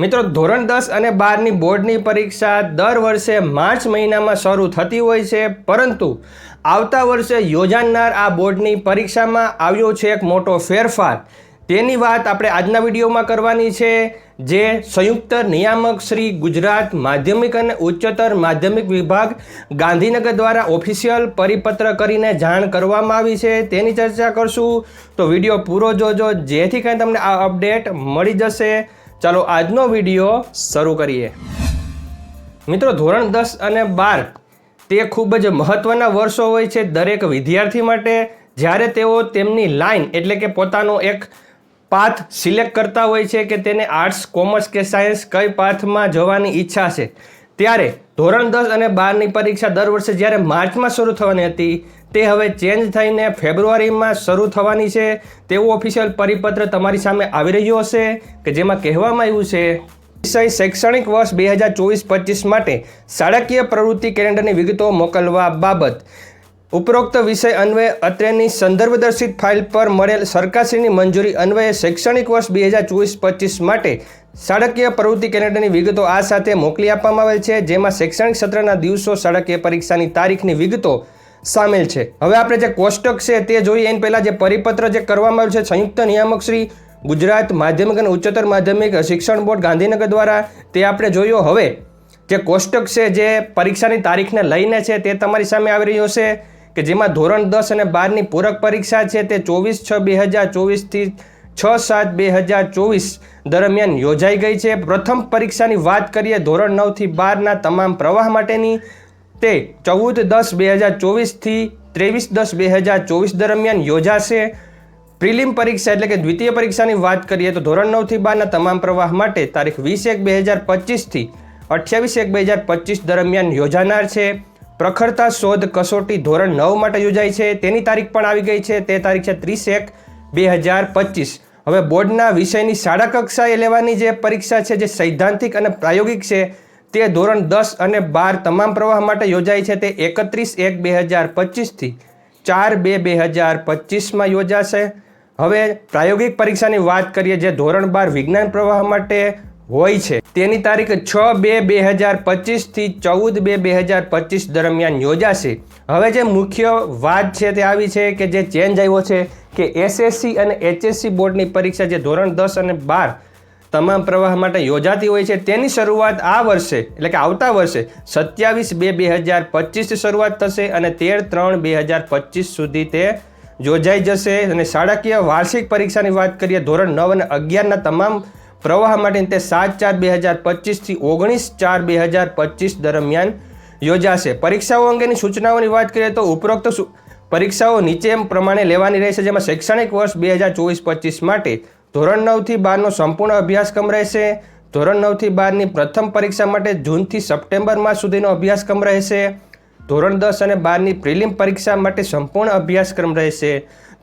મિત્રો, ધોરણ દસ અને બારની બોર્ડની પરીક્ષા દર વર્ષે માર્ચ મહિનામાં શરૂ થતી હોય છે, પરંતુ આવતા વર્ષે યોજાનાર આ બોર્ડની પરીક્ષામાં આવ્યો છે એક મોટો ફેરફાર. તેની વાત આપણે આજના વિડીયોમાં કરવાની છે, જે સંયુક્ત નિયામક શ્રી ગુજરાત માધ્યમિક અને ઉચ્ચતર માધ્યમિક વિભાગ ગાંધીનગર દ્વારા ઓફિશિયલ પરિપત્ર કરીને જાણ કરવામાં આવી છે. તેની ચર્ચા કરશું. તો વીડિયો પૂરો જોજો, જેથી કાંઈ તમને આ અપડેટ મળી જશે. ચાલો આજનો વીડિયો શરૂ કરીએ. મિત્રો, ધોરણ દસ અને બાર તે ખૂબ જ મહત્ત્વના વર્ષો હોય છે દરેક વિદ્યાર્થી માટે. જ્યારે તેઓ તેમની લાઈન એટલે કે પોતાનો એક પાથ સિલેક્ટ કરતા હોય છે કે તેને આર્ટ્સ, કોમર્સ કે સાયન્સ કઈ પાથમાં જવાની ઈચ્છા છે. ત્યારે ધોરણ દસ અને બારની પરીક્ષા દર વર્ષે જ્યારે માર્ચમાં શરૂ થવાની હતી, તે હવે ચેન્જ થઈને ફેબ્રુઆરીમાં શરૂ થવાની છે. તેવું ઓફિશિયલ પરિપત્ર તમારી સામે આવી રહ્યો હશે કે જેમાં કહેવામાં આવ્યું છે, વિષય શૈક્ષણિક વર્ષ બે હજાર ચોવીસ પચીસ માટે શાળાકીય પ્રવૃત્તિ કેલેન્ડરની વિગતો મોકલવા બાબત. ઉપરોક્ત વિષય અન્વયે અત્રેની સંદર્ભદર્શિત ફાઇલ પર મળેલ સરકારશ્રીની મંજૂરી અન્વયે શૈક્ષણિક વર્ષ બે હજાર ચોવીસ પચીસ માટે શાળકીય પ્રવૃત્તિ કેલેન્ડરની વિગતો આ સાથે મોકલી આપવામાં આવેલ છે, જેમાં શૈક્ષણિક સત્રના દિવસો, શાળકીય પરીક્ષાની તારીખની વિગતો સામેલ છે. હવે આપણે જે કોષ્ટક છે તે જોઈએ. એની પહેલાં જે પરિપત્ર જે કરવામાં આવ્યું છે, સંયુક્ત નિયામક શ્રી, ગુજરાત માધ્યમિક અને ઉચ્ચતર માધ્યમિક શિક્ષણ બોર્ડ ગાંધીનગર દ્વારા તે આપણે જોયો. હવે જે કોષ્ટક છે જે પરીક્ષાની તારીખને લઈને છે તે તમારી સામે આવી રહ્યો છે. કે જેમાં ધોરણ દસ અને બારની પૂરક પરીક્ષા છે તે ચોવીસ છ બે હજાર ચોવીસથી છ સાત બે હજાર ચોવીસ દરમિયાન યોજાઈ ગઈ છે. પ્રથમ પરીક્ષાની વાત કરીએ ધોરણ નવથી બારના તમામ પ્રવાહ માટેની. તે ચૌદ દસ બે હજાર ચોવીસથી ત્રેવીસ દસ બે હજાર ચોવીસ દરમિયાન યોજાશે. પ્રિલિમ પરીક્ષા એટલે કે દ્વિતીય પરીક્ષાની વાત કરીએ તો ધોરણ નવથી બારના તમામ પ્રવાહ માટે તારીખ વીસ એક બે હજાર પચીસથી અઠ્યાવીસ એક બે હજાર પચીસ દરમિયાન યોજાનાર છે. પ્રખરતા શોધ કસોટી ધોરણ નવ માટે યોજાય છે. તેની તારીખ પણ આવી ગઈ છે. તે તારીખ છે ત્રીસ એક બે હજાર પચીસ. હવે બોર્ડના વિષયની શાળા કક્ષાએ લેવાની જે પરીક્ષા છે, જે સૈદ્ધાંતિક અને પ્રાયોગિક છે, તે ધોરણ દસ અને બાર તમામ પ્રવાહ માટે યોજાય છે. તે એકત્રીસ એક બે હજાર પચીસથી ચાર બે બે હજાર પચીસમાં યોજાશે. હવે પ્રાયોગિક પરીક્ષાની વાત કરીએ, જે ધોરણ બાર વિજ્ઞાન પ્રવાહ માટે હોય છે. તેની તારીખ છ બે બે હજાર પચીસથી ચૌદ બે બે હજાર પચીસ દરમિયાન યોજાશે. હવે જે મુખ્ય વાત છે તે આવી છે કે જે ચેન્જ આવ્યો છે કે એસએસસી અને એચએસસી બોર્ડની પરીક્ષા જે ધોરણ દસ અને બાર તમામ પ્રવાહ માટે યોજાતી હોય છે, તેની શરૂઆત આ વર્ષે, એટલે કે આવતા વર્ષે સત્યાવીસ બે બે હજાર પચીસથી શરૂઆત થશે અને તેર ત્રણ બે હજાર પચીસ સુધી તે યોજાઈ જશે. અને શાળાકીય વાર્ષિક પરીક્ષાની વાત કરીએ, ધોરણ નવ અને અગિયારના તમામ પ્રવાહ માટે તે સાત ચાર બે હજાર પચીસથી ઓગણીસ ચાર બે હજાર પચીસ દરમિયાન યોજાશે. પરીક્ષાઓ અંગેની સૂચનાઓની વાત કરીએ તો ઉપરોક્ત પરીક્ષાઓ નીચે પ્રમાણે લેવાની રહેશે, જેમાં શૈક્ષણિક વર્ષ બે હજાર ચોવીસ પચીસ માટે ધોરણ નવથી બારનો સંપૂર્ણ અભ્યાસક્રમ રહેશે. ધોરણ નવથી બારની પ્રથમ પરીક્ષા માટે જૂનથી સપ્ટેમ્બર માસ સુધીનો અભ્યાસક્રમ રહેશે. ધોરણ દસ અને બારની પ્રિલિમ પરીક્ષા માટે સંપૂર્ણ અભ્યાસક્રમ રહેશે.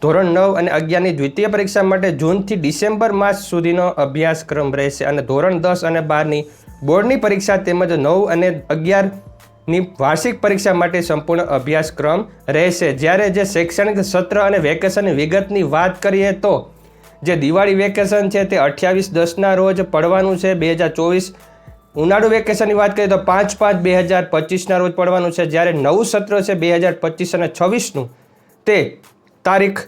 ધોરણ નવ અને અગિયારની દ્વિતીય પરીક્ષા માટે જૂનથી ડિસેમ્બર માસ સુધીનો અભ્યાસક્રમ રહેશે અને ધોરણ દસ અને બારની બોર્ડની પરીક્ષા તેમજ નવ અને અગિયારની વાર્ષિક પરીક્ષા માટે સંપૂર્ણ અભ્યાસક્રમ રહેશે. જ્યારે જે શૈક્ષણિક સત્ર અને વેકેશનની વિગતની વાત કરીએ તો, જે દિવાળી વેકેશન છે તે અઠ્યાવીસ દસના રોજ પડવાનું છે. બે હજાર ચોવીસ ઉનાળુ વેકેશનની વાત કરીએ તો પાંચ પાંચ બે હજાર પચીસના રોજ પડવાનું છે. જ્યારે નવું સત્ર છે બે હજાર પચીસ અને છવ્વીસનું, તે તારીખ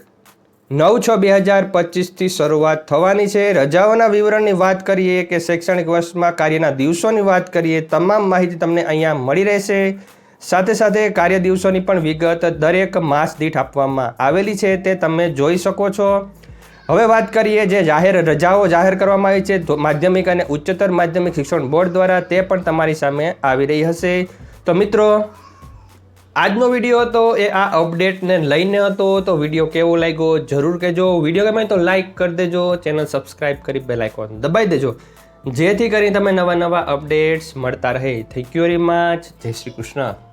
નવ છ બે હજાર પચીસથી શરૂઆત થવાની છે. રજાઓના વિવરણની વાત કરીએ કે શૈક્ષણિક વર્ષમાં કાર્યના દિવસોની વાત કરીએ, તમામ માહિતી તમને અહીંયા મળી રહેશે. સાથે સાથે કાર્ય દિવસોની પણ વિગત દરેક માસ દીઠ આપવામાં આવેલી છે, તે તમે જોઈ શકો છો. હવે વાત કરીએ જે જાહેર રજાઓ જાહેર કરવામાં આવી છે માધ્યમિક અને ઉચ્ચતર માધ્યમિક શિક્ષણ બોર્ડ દ્વારા તે પણ તમારી સામે આવી રહી હશે. તો મિત્રો આજનો વીડિયો હતો એ આ અપડેટને લઈને હતો, તો વીડિયો કેવો લાગ્યો જરૂર કહેજો. વીડિયો ગમે તો લાઇક કરી દેજો ચેનલ સબસ્ક્રાઈબ કરી બેલ આઇકોન દબાઈ દેજો. જેથી કરીને તમે નવા નવા અપડેટ્સ મળતા રહે. થેન્ક યુ વેરી મચ જય શ્રી કૃષ્ણ.